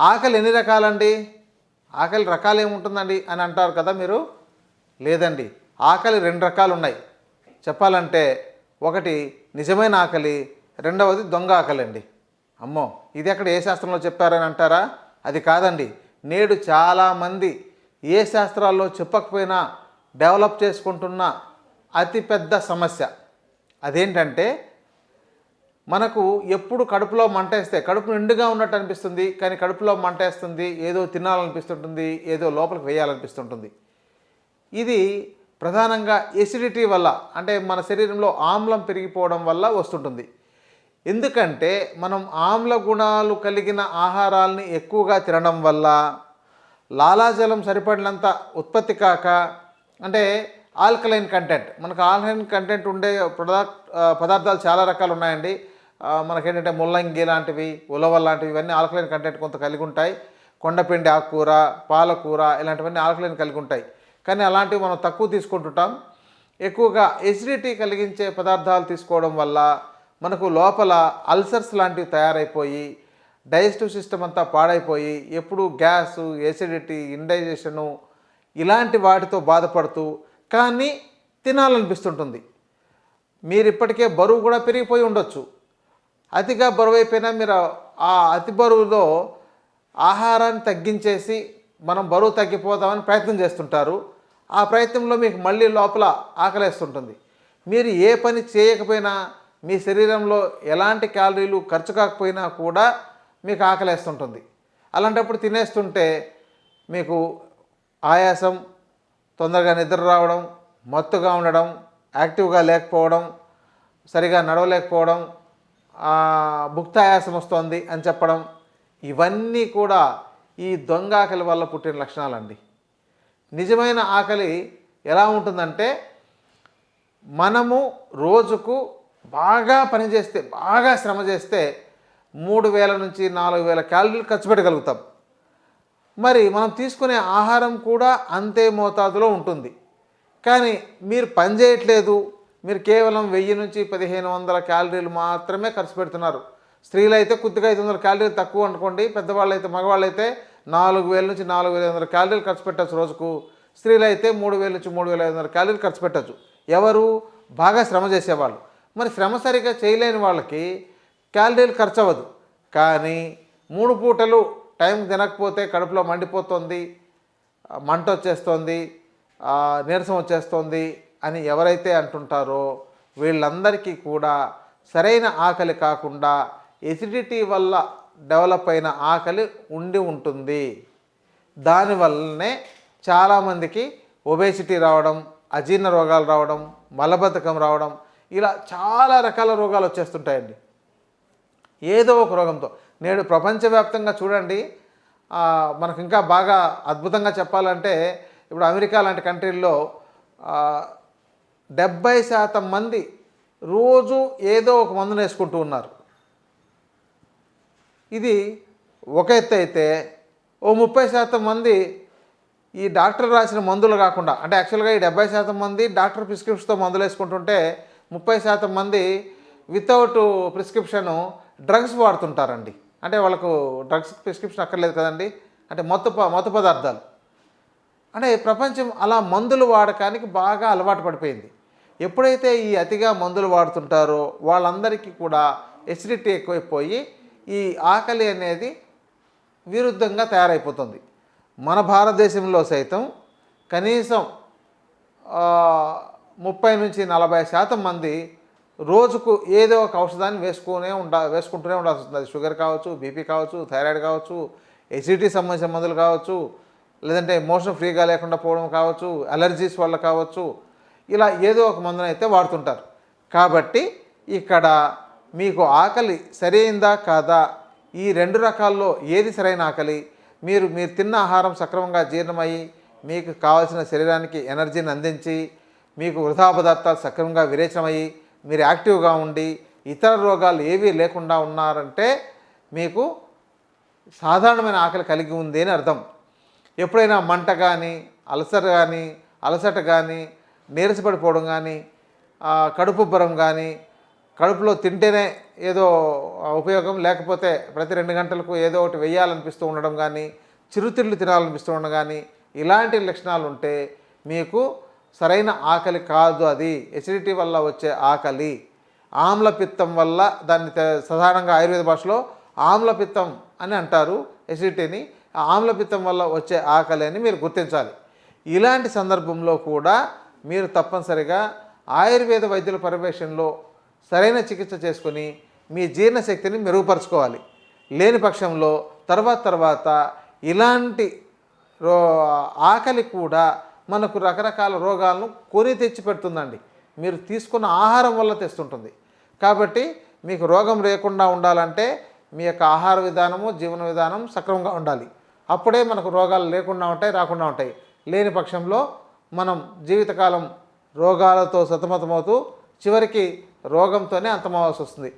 ఆకలి ఎన్ని రకాలండి? ఆకలి రకాలు ఏముంటుందండి అని అంటారు కదా మీరు? లేదండి. ఆకలి రెండు రకాలు ఉన్నాయి చెప్పాలంటే ఒకటి నిజమైన ఆకలి రెండవది దొంగ ఆకలి అండి అమ్మో ఇది ఎక్కడ ఏ శాస్త్రంలో చెప్పారని అంటారా? అది కాదండి. నేడు చాలామంది ఏ శాస్త్రాల్లో చెప్పకపోయినా డెవలప్ చేసుకుంటున్న అతిపెద్ద సమస్య. అదేంటంటే మనకు ఎప్పుడు కడుపులో మంటేస్తే కడుపు నిండుగా ఉన్నట్టు అనిపిస్తుంది కానీ కడుపులో మంటేస్తుంది ఏదో తినాలనిపిస్తుంటుంది ఏదో లోపలికి వేయాలనిపిస్తుంటుంది. ఇది ప్రధానంగా ఎసిడిటీ వల్ల అంటే మన శరీరంలో ఆమ్లం పెరిగిపోవడం వల్ల వస్తుంటుంది. ఎందుకంటే మనం ఆమ్ల గుణాలు కలిగిన ఆహారాల్ని ఎక్కువగా తినడం వల్ల లాలాజలం సరిపడినంత ఉత్పత్తి కాక అంటే ఆల్కలైన్ కంటెంట్. మనకు ఆల్కలైన్ కంటెంట్ ఉండే ప్రొడక్ట్ పదార్థాలు చాలా రకాలు ఉన్నాయండి. మనకేంటంటే ముల్లంగి లాంటివి ఉలవ లాంటివి ఇవన్నీ ఆల్కలైన్ కంటెంట్ కొంత కలిగి ఉంటాయి. కొండపిండి ఆకుకూర పాలకూర ఇలాంటివన్నీ ఆల్కలైన్ కలిగి ఉంటాయి. కానీ అలాంటివి మనం తక్కువ తీసుకుంటుంటాం. ఎక్కువగా ఎసిడిటీ కలిగించే పదార్థాలు తీసుకోవడం వల్ల మనకు లోపల అల్సర్స్ లాంటివి తయారైపోయి డైజెస్టివ్ సిస్టమ్ అంతా పాడైపోయి ఎప్పుడు గ్యాస్ ఎసిడిటీ ఇండైజెషను ఇలాంటి వాటితో బాధపడుతూ కానీ తినాలనిపిస్తుంటుంది. మీరు ఇప్పటికే బరువు కూడా పెరిగిపోయి ఉండొచ్చు. అతిగా బరువు అయిపోయినా మీరు ఆ అతి బరువులో ఆహారాన్ని తగ్గించేసి మనం బరువు తగ్గిపోదామని ప్రయత్నం చేస్తుంటారు. ఆ ప్రయత్నంలో మీకు మళ్ళీ లోపల ఆకలేస్తుంటుంది. మీరు ఏ పని చేయకపోయినా మీ శరీరంలో ఎలాంటి క్యాలరీలు ఖర్చు కాకపోయినా కూడా మీకు ఆకలేస్తుంటుంది. అలాంటప్పుడు తినేస్తుంటే మీకు ఆయాసం తొందరగా నిద్ర రావడం మత్తుగా ఉండడం యాక్టివ్గా లేకపోవడం సరిగా నడవలేకపోవడం భుక్తాయాసం వస్తోంది అని చెప్పడం ఇవన్నీ కూడా ఈ దొంగ ఆకలి వల్ల పుట్టిన లక్షణాలండి. నిజమైన ఆకలి ఎలా ఉంటుందంటే మనము రోజుకు బాగా పనిచేస్తే బాగా శ్రమ చేస్తే మూడు వేల నుంచి నాలుగు వేల క్యాలరీలు ఖర్చు పెట్టగలుగుతాం. మరి మనం తీసుకునే ఆహారం కూడా అంతే మోతాదులో ఉంటుంది. కానీ మీరు పని చేయట్లేదు మీరు కేవలం వెయ్యి నుంచి పదిహేను వందల క్యాలరీలు మాత్రమే ఖర్చు పెడుతున్నారు. స్త్రీలు అయితే కొద్దిగా ఐదు వందల క్యాలరీలు తక్కువ అనుకోండి పెద్దవాళ్ళు అయితే మగవాళ్ళు అయితే నాలుగు వేల నుంచి నాలుగు వేల ఐదు వందల క్యాలరీలు ఖర్చు పెట్టచ్చు రోజుకు. స్త్రీలు అయితే మూడు వేల నుంచి మూడు వేల ఐదు వందల క్యాలరీలు ఖర్చు పెట్టచ్చు. ఎవరు? బాగా శ్రమ చేసేవాళ్ళు. మరి శ్రమ సరిగా చేయలేని వాళ్ళకి క్యాలరీలు ఖర్చు అవ్వదు. కానీ మూడు పూటలు టైం తినకపోతే కడుపులో మండిపోతుంది మంట వచ్చేస్తోంది నీరసం వచ్చేస్తోంది అని ఎవరైతే అంటుంటారో వీళ్ళందరికీ కూడా సరైన ఆకలి కాకుండా ఎసిడిటీ వల్ల డెవలప్ అయిన ఆకలి ఉండి ఉంటుంది. దానివల్లనే చాలామందికి ఒబేసిటీ రావడం అజీర్ణ రోగాలు రావడం మలబద్ధకం రావడం ఇలా చాలా రకాల రోగాలు వచ్చేస్తుంటాయండి. ఏదో ఒక రోగంతో. నేడు ప్రపంచవ్యాప్తంగా చూడండి మనకు ఇంకా బాగా అద్భుతంగా చెప్పాలంటే ఇప్పుడు అమెరికా లాంటి కంట్రీల్లో డెబ్బై శాతం మంది రోజు ఏదో ఒక మందును వేసుకుంటూ ఉన్నారు. ఇది ఒక ఎత్తు అయితే ఓ ముప్పై శాతం మంది ఈ డాక్టర్ రాసిన మందులు కాకుండా అంటే యాక్చువల్గా ఈ డెబ్బై శాతం మంది డాక్టర్ ప్రిస్క్రిప్షన్తో మందులు వేసుకుంటుంటే ముప్పై శాతం మంది వితౌట్ ప్రిస్క్రిప్షన్ డ్రగ్స్ వాడుతుంటారండి. అంటే వాళ్ళకు డ్రగ్స్ ప్రిస్క్రిప్షన్ అక్కర్లేదు కదండి. అంటే మత్తు ప- మత్తు పదార్థాలు. అంటే ప్రపంచం అలా మందులు వాడకానికి బాగా అలవాటు పడిపోయింది. ఎప్పుడైతే ఈ అతిగా మందులు వాడుతుంటారో వాళ్ళందరికీ కూడా ఎసిడిటీ ఎక్కువైపోయి ఈ ఆకలి అనేది విరుద్ధంగా తయారైపోతుంది. మన భారతదేశంలో సైతం కనీసం ముప్పై నుంచి నలభై శాతం మంది రోజుకు ఏదో ఒక ఔషధాన్ని వేసుకునే ఉండ వేసుకుంటూనే ఉండాల్సి వస్తుంది. అది షుగర్ కావచ్చు బీపీ కావచ్చు థైరాయిడ్ కావచ్చు ఎసిడిటీ సంబంధించిన మందులు కావచ్చు లేదంటే మోషన్ ఫ్రీగా లేకుండా పోవడం కావచ్చు అలర్జీస్ వల్ల కావచ్చు ఇలా ఏదో ఒక మందునైతే అయితే వాడుతుంటారు. కాబట్టి ఇక్కడ మీకు ఆకలి సరైందా కాదా? ఈ రెండు రకాల్లో ఏది సరైన ఆకలి? మీరు మీరు తిన్న ఆహారం సక్రమంగా జీర్ణమయ్యి మీకు కావాల్సిన శరీరానికి ఎనర్జీని అందించి మీకు వృధా పదార్థాలు సక్రమంగా విరేచనమయ్యి మీరు యాక్టివ్గా ఉండి ఇతర రోగాలు ఏవీ లేకుండా ఉన్నారంటే మీకు సాధారణమైన ఆకలి కలిగి ఉంది అని అర్థం. ఎప్పుడైనా మంట కానీ అలసట కానీ అలసట కానీ నీరసపడిపోవడం కానీ కడుపుబ్బరం కడుపు కానీ కడుపులో తింటేనే ఏదో ఉపయోగం లేకపోతే ప్రతి రెండు గంటలకు ఏదో ఒకటి వేయాలనిపిస్తూ ఉండడం కానీ చిరుతిళ్ళు తినాలనిపిస్తూ ఉండడం కానీ ఇలాంటి లక్షణాలు ఉంటే మీకు సరైన ఆకలి కాదు అది. ఎసిడిటీ వల్ల వచ్చే ఆకలి. ఆమ్లపిత్తం వల్ల దాన్ని సాధారణంగా ఆయుర్వేద భాషలో ఆమ్లపిత్తం అని అంటారు ఎసిడిటీని ఆమ్లపిత్తం వల్ల వచ్చే ఆకలి అని మీరు గుర్తించాలి. ఇలాంటి సందర్భంలో కూడా మీరు తప్పనిసరిగా ఆయుర్వేద వైద్యుల పర్యవేక్షణలో సరైన చికిత్స చేసుకొని మీ జీర్ణశక్తిని మెరుగుపరుచుకోవాలి. లేని పక్షంలో తర్వాత తర్వాత ఇలాంటి రో ఆకలి కూడా మనకు రకరకాల రోగాలను కొని తెచ్చి పెడుతుందండి. మీరు తీసుకున్న ఆహారం వల్ల తెస్తుంటుంది. కాబట్టి మీకు రోగం లేకుండా ఉండాలంటే మీ యొక్క ఆహార విధానము జీవన విధానం సక్రమంగా ఉండాలి. అప్పుడే మనకు రోగాలు లేకుండా ఉంటాయి రాకుండా ఉంటాయి. లేని పక్షంలో మనం జీవితకాలం రోగాలతో సతమతమవుతూ చివరికి రోగంతోనే అంతమవాల్సి వస్తుంది.